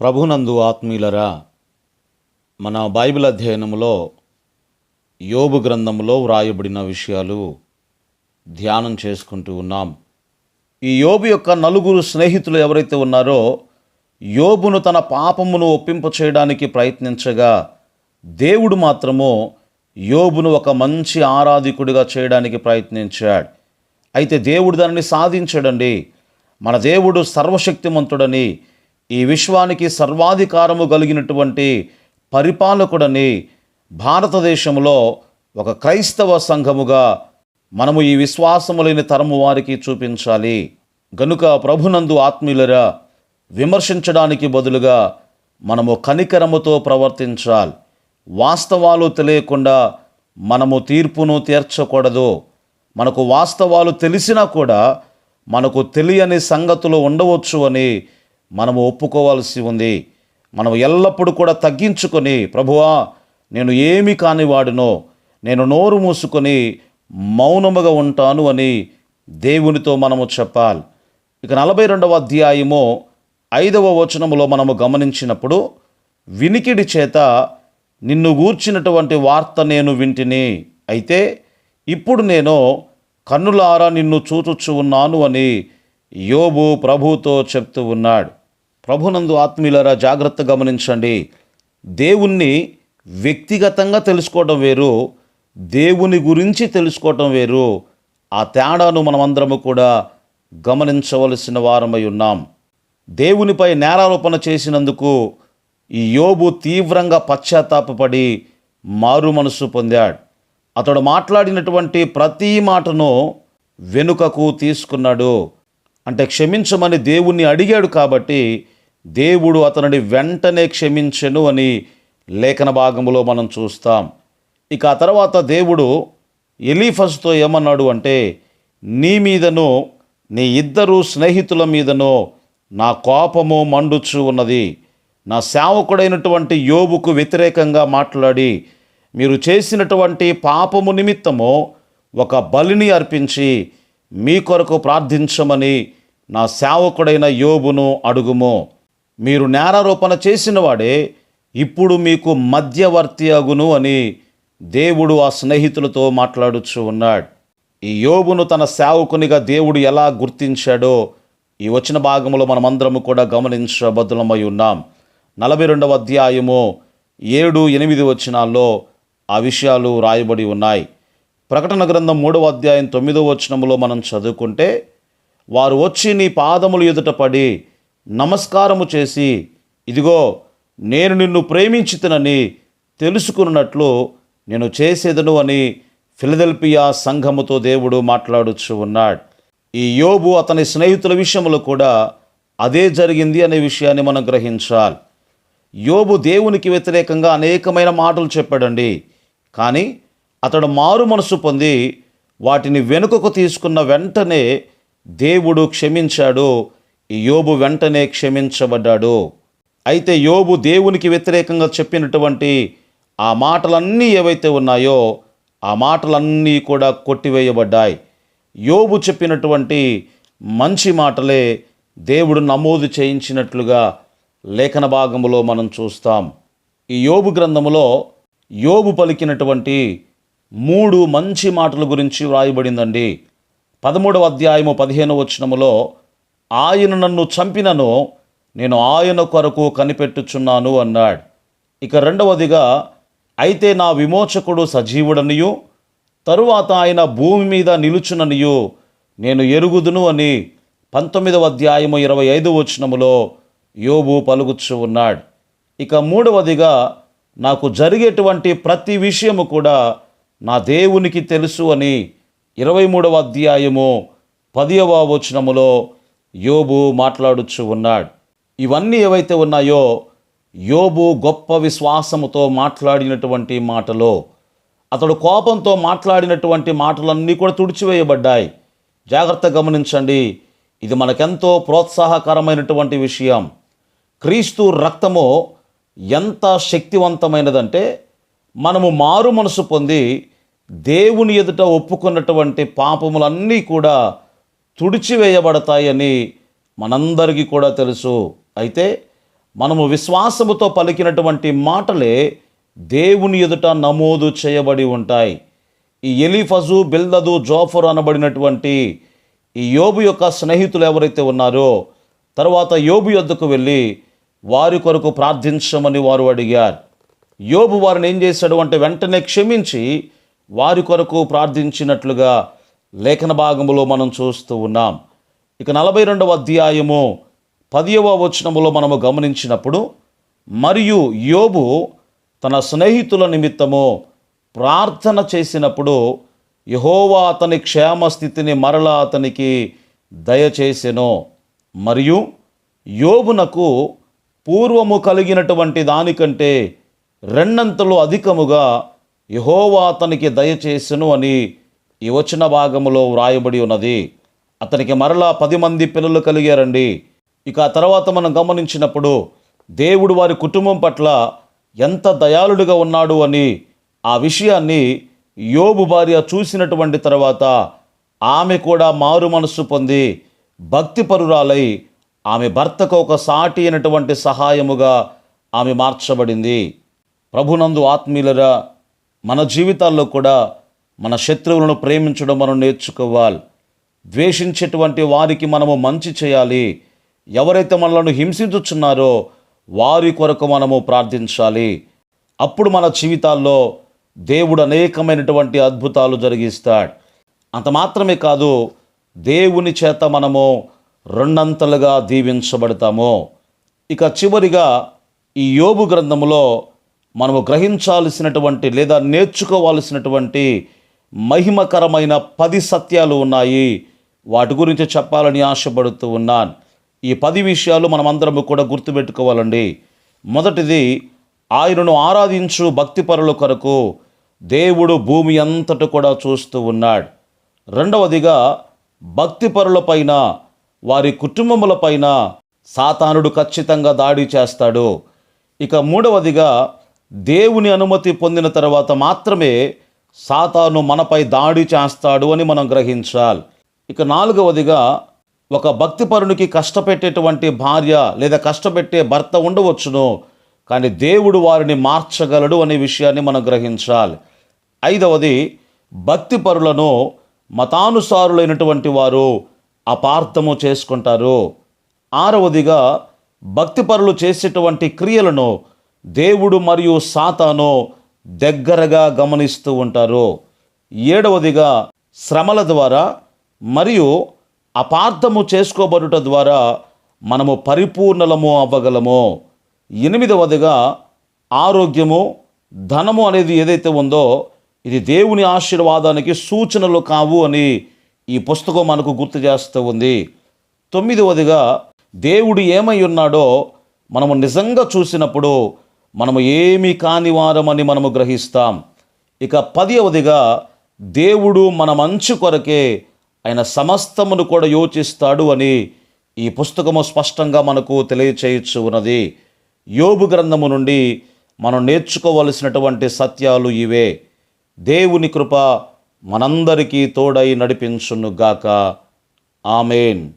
ప్రభునందు ఆత్మీయులరా మన బైబిల్ అధ్యయనములో యోబు గ్రంథంలో వ్రాయబడిన విషయాలు ధ్యానం చేసుకుంటూ ఉన్నాం. ఈ యోబు యొక్క నలుగురు స్నేహితులు ఎవరైతే ఉన్నారో యోబును తన పాపమును ఒప్పింప చేయడానికి ప్రయత్నించగా దేవుడు మాత్రము యోబును ఒక మంచి ఆరాధికుడిగా చేయడానికి ప్రయత్నించాడు. అయితే దేవుడు దానిని సాధించాడండి. మన దేవుడు సర్వశక్తిమంతుడని ఈ విశ్వానికి సర్వాధికారము కలిగినటువంటి పరిపాలకుడని భారతదేశంలో ఒక క్రైస్తవ సంఘముగా మనము ఈ విశ్వాసము లేని తరము వారికి చూపించాలి. గనుక ప్రభునందు ఆత్మీయులరా విమర్శించడానికి బదులుగా మనము కనికరముతో ప్రవర్తించాలి. వాస్తవాలు తెలియకుండా మనము తీర్పును తీర్చకూడదు. మనకు వాస్తవాలు తెలిసినా కూడా మనకు తెలియని సంగతులు ఉండవచ్చు అని మనము ఒప్పుకోవాల్సి ఉంది. మనం ఎల్లప్పుడూ కూడా తగ్గించుకొని ప్రభువా నేను ఏమి కాని వాడినో నేను నోరు మూసుకొని మౌనముగా ఉంటాను అని దేవునితో మనము చెప్పాలి. ఇక నలభై రెండవ అధ్యాయము ఐదవ వచనములో మనము గమనించినప్పుడు వినికిడి చేత నిన్ను గూర్చినటువంటి వార్త నేను వింటిని. అయితే ఇప్పుడు నేను కన్నులారా నిన్ను చూచుచు ఉన్నాను అని యోబు ప్రభుతో చెప్తూ ఉన్నాడు. ప్రభునందు ఆత్మీయులరా జాగ్రత్త గమనించండి. దేవుణ్ణి వ్యక్తిగతంగా తెలుసుకోవడం వేరు దేవుని గురించి తెలుసుకోవటం వేరు. ఆ తేడాను మనమందరము కూడా గమనించవలసిన వారమై ఉన్నాం. దేవునిపై నేరారోపణ చేసినందుకు ఈ యోబు తీవ్రంగా పశ్చాత్తాపడి మారు మనసు పొందాడు. అతడు మాట్లాడినటువంటి ప్రతి మాటను వెనుకకు తీసుకున్నాడు. అంటే క్షమించమని దేవుణ్ణి అడిగాడు కాబట్టి దేవుడు అతనిని వెంటనే క్షమించెను అని లేఖన భాగంలో మనం చూస్తాం. ఇక ఆ తర్వాత దేవుడు ఎలీఫస్తో ఏమన్నాడు అంటే నీ మీదను నీ ఇద్దరు స్నేహితుల మీదను నా కోపము మండుచు ఉన్నది. నా సేవకుడైనటువంటి యోబుకు వ్యతిరేకంగా మాట్లాడి మీరు చేసినటువంటి పాపము నిమిత్తము ఒక బలిని అర్పించి మీ కొరకు ప్రార్థించమని నా సేవకుడైన యోబును అడుగుము. మీరు నేరారోపణ చేసిన వాడే ఇప్పుడు మీకు మధ్యవర్తి అగును అని దేవుడు ఆ స్నేహితులతో మాట్లాడుచు ఉన్నాడు. ఈ యోబును తన సేవకునిగా దేవుడు ఎలా గుర్తించాడో ఈ వచ్చిన భాగంలో మనమందరము కూడా గమనించబద్దులమై ఉన్నాం. నలభై రెండవ అధ్యాయము ఏడు ఎనిమిది వచనాల్లో ఆ విషయాలు రాయబడి ఉన్నాయి. ప్రకటన గ్రంథం మూడవ అధ్యాయం తొమ్మిదవ వచనములో మనం చదువుకుంటే వారు వచ్చి నీ పాదములు ఎదుట పడి నమస్కారము చేసి ఇదిగో నేను నిన్ను ప్రేమించితనని తెలుసుకున్నట్లు నేను చేసేదను అని ఫిలదెల్పియా సంఘముతో దేవుడు మాట్లాడుచు ఉన్నాడు. ఈ యోబు అతని స్నేహితుల విషయంలో కూడా అదే జరిగింది అనే విషయాన్ని మనం గ్రహించాలి. యోబు దేవునికి వ్యతిరేకంగా అనేకమైన మాటలు చెప్పాడండి. కానీ అతడు మారు మనసు పొంది వాటిని వెనుకకు తీసుకున్న వెంటనే దేవుడు క్షమించాడు యోబు వెంటనే క్షమించబడ్డాడు. అయితే యోబు దేవునికి వ్యతిరేకంగా చెప్పినటువంటి ఆ మాటలన్నీ ఏవైతే ఉన్నాయో ఆ మాటలన్నీ కూడా కొట్టివేయబడ్డాయి. యోబు చెప్పినటువంటి మంచి మాటలే దేవుడు నమోదు చేయించినట్లుగా లేఖన భాగములో మనం చూస్తాం. ఈ యోబు గ్రంథములో యోబు పలికినటువంటి మూడు మంచి మాటల గురించి వ్రాయబడిందండి. పదమూడవ అధ్యాయము పదిహేను వచనములో ఆయన నన్ను చంపినను నేను ఆయన కొరకు కనిపెట్టుచున్నాను అన్నాడు. ఇక రెండవదిగా అయితే నా విమోచకుడు సజీవుడనియు తరువాత ఆయన భూమి మీద నిలుచుననియు నేను ఎరుగుదును అని పంతొమ్మిదవ అధ్యాయము ఇరవై ఐదు వచనములో యోబు పలుగుచ్చు ఉన్నాడు. ఇక మూడవదిగా నాకు జరిగేటువంటి ప్రతి విషయము కూడా నా దేవునికి తెలుసు అని ఇరవై మూడవ అధ్యాయము పదియవ వచనములో యోబు మాట్లాడుచు ఉన్నాడు. ఇవన్నీ ఏవైతే ఉన్నాయో యోబు గొప్ప విశ్వాసముతో మాట్లాడినటువంటి మాటలో. అతడు కోపంతో మాట్లాడినటువంటి మాటలన్నీ కూడా తుడిచివేయబడ్డాయి. జాగ్రత్త గమనించండి. ఇది మనకెంతో ప్రోత్సాహకరమైనటువంటి విషయం. క్రీస్తు రక్తము ఎంత శక్తివంతమైనదంటే మనము మారు మనసు పొంది దేవుని ఎదుట ఒప్పుకున్నటువంటి పాపములన్నీ కూడా తుడిచివేయబడతాయని మనందరికీ కూడా తెలుసు. అయితే మనము విశ్వాసముతో పలికినటువంటి మాటలే దేవుని ఎదుట నమోదు చేయబడి ఉంటాయి. ఈ ఎలిఫజు బిల్దదు జోఫర్ అనబడినటువంటి ఈ యోబు యొక్క స్నేహితులు ఎవరైతే ఉన్నారో తర్వాత యోబు యొద్దకు వెళ్ళి వారి కొరకు ప్రార్థించమని వారు అడిగారు. యోబు వారిని ఏం చేశాడు అంటే వెంటనే క్షమించి వారి కొరకు ప్రార్థించినట్లుగా లేఖన భాగములో మనం చూస్తూ ఉన్నాం. ఇక నలభై రెండవ అధ్యాయము పదియవ వచనములో మనము గమనించినప్పుడు మరియు యోబు తన స్నేహితుల నిమిత్తము ప్రార్థన చేసినప్పుడు యహోవా అతని క్షేమ స్థితిని మరలా అతనికి దయచేసెను. మరియు యోబునకు పూర్వము కలిగినటువంటి దానికంటే రెండంతలు అధికముగా యహోవా అతనికి దయచేసెను అని ఈ వచ్చిన భాగములో వ్రాయబడి ఉన్నది అతనికి మరలా పది మంది పిల్లలు కలిగారండి. ఇక ఆ తర్వాత మనం గమనించినప్పుడు దేవుడు వారి కుటుంబం పట్ల ఎంత దయాళుడుగా ఉన్నాడు అని ఆ విషయాన్ని యోబు భార్య చూసినటువంటి తర్వాత ఆమె కూడా మారు మనస్సు పొంది భక్తిపరురాలై ఆమె భర్తకు ఒక సాటి అయినటువంటి సహాయముగా ఆమె మార్చబడింది. ప్రభునందు ఆత్మీయులరా మన జీవితాల్లో కూడా మన శత్రువులను ప్రేమించడం మనం నేర్చుకోవాలి. ద్వేషించేటువంటి వారికి మనము మంచి చేయాలి. ఎవరైతే మనలను హింసించుచున్నారో వారి కొరకు మనము ప్రార్థించాలి. అప్పుడు మన జీవితాల్లో దేవుడు అనేకమైనటువంటి అద్భుతాలు జరిగిస్తాడు. అంత మాత్రమే కాదు దేవుని చేత మనము రెండంతలుగా దీవించబడతాము. ఇక చివరిగా ఈ యోబు గ్రంథములో మనము గ్రహించాల్సినటువంటి లేదా నేర్చుకోవాల్సినటువంటి మహిమకరమైన పది సత్యాలు ఉన్నాయి. వాటి గురించి చెప్పాలని ఆశపడుతూ ఉన్నాను. ఈ పది విషయాలు మనమందరము కూడా గుర్తుపెట్టుకోవాలండి. మొదటిది ఆయనను ఆరాధించు భక్తిపరుల కొరకు దేవుడు భూమి అంతట కూడా చూస్తూ ఉన్నాడు. రెండవదిగా భక్తిపరులపైన వారి కుటుంబములపైన సాతానుడు ఖచ్చితంగా దాడి చేస్తాడు. ఇక మూడవదిగా దేవుని అనుమతి పొందిన తర్వాత మాత్రమే సాతాను మనపై దాడి చేస్తాడు అని మనం గ్రహించాలి. ఇక నాలుగవదిగా ఒక భక్తిపరునికి కష్టపెట్టేటువంటి భార్య లేదా కష్టపెట్టే భర్త ఉండవచ్చును కానీ దేవుడు వారిని మార్చగలడు అనే విషయాన్ని మనం గ్రహించాలి. ఐదవది భక్తిపరులను మతానుసారులైనటువంటి వారు అపార్థము చేసుకుంటారు. ఆరవదిగా భక్తిపరులు చేసేటువంటి క్రియలను దేవుడు మరియు సాతాను దగ్గరగా గమనిస్తూ ఉంటారు. ఏడవదిగా శ్రమల ద్వారా మరియు అపార్థము చేసుకోబడుట ద్వారా మనము పరిపూర్ణలము అవ్వగలము. ఎనిమిదవదిగా ఆరోగ్యము ధనము అనేది ఏదైతే ఉందో ఇది దేవుని ఆశీర్వాదానికి సూచనలు కావు అని ఈ పుస్తకం మనకు గుర్తు చేస్తూ ఉంది. తొమ్మిదవదిగా దేవుడు ఏమై ఉన్నాడో మనము నిజంగా చూసినప్పుడు మనము ఏమి కాని వారమని మనము గ్రహిస్తాం. ఇక పదివదిగా దేవుడు మన మంచు కొరకే ఆయన సమస్తమును కూడా యోచిస్తాడు అని ఈ పుస్తకము స్పష్టంగా మనకు తెలియచేయచ్చు ఉన్నది. యోబు గ్రంథము నుండి మనం నేర్చుకోవలసినటువంటి సత్యాలు ఇవే. దేవుని కృప మనందరికీ తోడై నడిపించునుగాక. ఆమెన్.